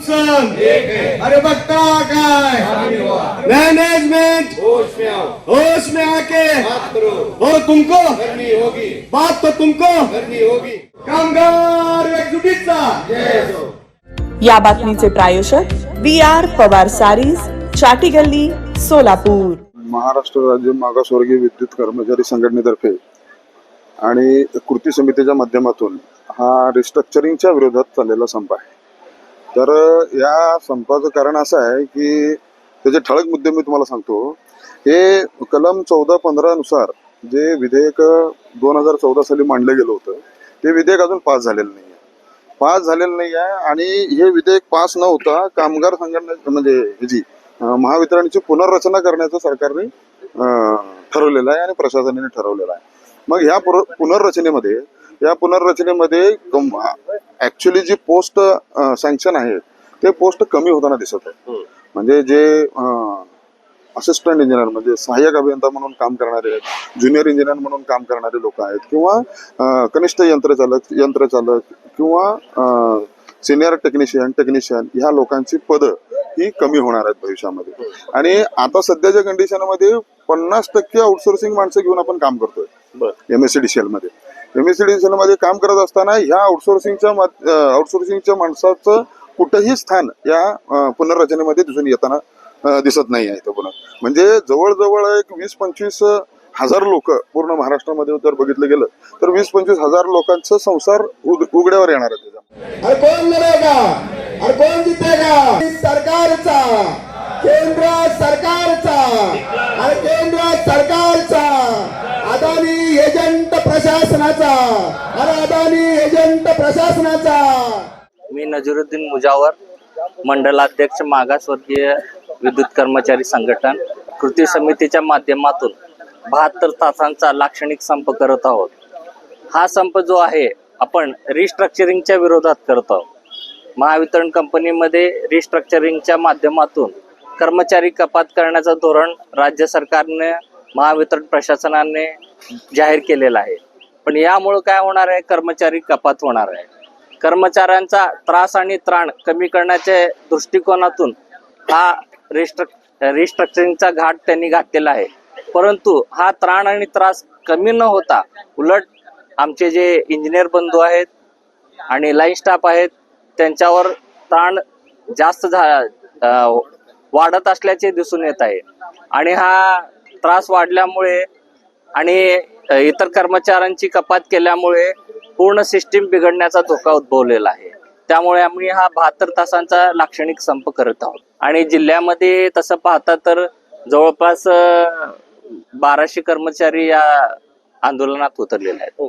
सन अरे बघता काय? मैनेजमेंट होश में आओ। होश में आके. बात करो। और तुमको. करनी होगी। बात तो तुमको. करनी होगी। कामगार हो। या बातमीचे प्रायोजक बी आर पवार सारीज चाटी गल्ली सोलापूर. महाराष्ट्र राज्य मागासवर्गीय विद्युत कर्मचारी संघटनेतर्फे आणि कृती समितीच्या माध्यमातून हा रिस्ट्रक्चरिंगच्या विरोधात चाललेला संप आहे. तर या संपाचं कारण असं आहे की त्याचे ठळक मुद्दे मी तुम्हाला सांगतो हे कलम चौदा पंधरानुसार जे विधेयक दोन हजार चौदा साली मांडलं गेलं होतं ते विधेयक अजून पास झालेलं नाही आहे पास झालेलं नाही आहे आणि हे विधेयक पास न होता कामगार संघटना म्हणजे ह्याची महावितरणची पुनर्रचना करण्याचं सरकारने ठरवलेलं आहे आणि प्रशासनाने ठरवलेलं आहे. मग ह्या पुर- पुनर्रचनेमध्ये या पुनर्रचनेमध्ये ऍक्च्युली जी पोस्ट सँक्शन आहे ते पोस्ट कमी होताना दिसत आहे. म्हणजे जे असिस्टंट इंजिनियर म्हणजे सहाय्यक अभियंता म्हणून काम करणारे आहेत ज्युनियर इंजिनियर म्हणून काम करणारे लोक आहेत किंवा कनिष्ठ यंत्रचालक यंत्रचालक किंवा सिनियर टेक्निशियन टेक्निशियन ह्या लोकांची पदं ही कमी होणार आहेत भविष्यामध्ये. आणि आता सध्याच्या कंडिशनमध्ये पन्नास टक्के आउटसोर्सिंग माणसं घेऊन आपण काम करतोय. M S C D C एलमध्ये. M S C D C मध्ये काम करत असताना ह्या आउटसोर्सिंगच्या आउटसोर्सिंगच्या माणसाचं कुठंही स्थान या पुनर्रचनेमध्ये दिसून येताना दिसत नाही आहे तो पुन्हा. म्हणजे जवळजवळ एक वीस पंचवीस हजार लोक पूर्ण महाराष्ट्रामध्ये जर बघितलं गेलं तर वीस पंचवीस हजार लोकांचं संसार उग- उघड्यावर येणार आहे त्याचा कोण लढेगा अरे कोण जितेगा? सरकारचा. केंद्र सरकारचा. अरे केंद्र सरकारचा. प्रशासनाचा अरे अदानी एजंट प्रशासनाचा. मी नजरुद्दीन मुजावर मंडलाध्यक्ष मागासवर्गीय विद्युत कर्मचारी संघटन कृती समितीच्या माध्यमातून बहात्तर तासांचा लाक्षणिक संप करत आहोत. हा संप जो आहे आपण रिस्ट्रक्चरिंगच्या विरोधात करत आहोत. महावितरण कंपनीमध्ये रिस्ट्रक्चरिंगच्या माध्यमातून कर्मचारी कपात करण्याचं धोरण राज्य सरकारने महावितरण प्रशासनाने जाहीर केलेलं आहे. पण यामुळं काय होणार आहे? कर्मचारी कपात होणार आहे. कर्मचाऱ्यांचा त्रास आणि त्राण कमी करण्याच्या दृष्टिकोनातून हा रिस्ट्रक रिस्ट्रक्चरिंगचा घाट त्यांनी घातलेला आहे. परंतु हा त्राण आणि त्रास कमी न होता उलट आमचे जे इंजिनियर बंधू आहेत आणि लाईन स्टाफ आहेत त्यांच्यावर ताण जास्त झा वाढत असल्याचे दिसून येत आहे. आणि हा त्रास वाढल्यामुळे आणि इतर कर्मचाऱ्यांची कपात केल्यामुळे पूर्ण सिस्टीम बिघडण्याचा धोका उद्भवलेला आहे. त्यामुळे आम्ही हा बहात्तर तासांचा लाक्षणिक संप करत आहोत. आणि जिल्ह्यामध्ये तसं पाहता तर जवळपास बाराशे कर्मचारी या आंदोलनात उतरलेले आहेत. हो.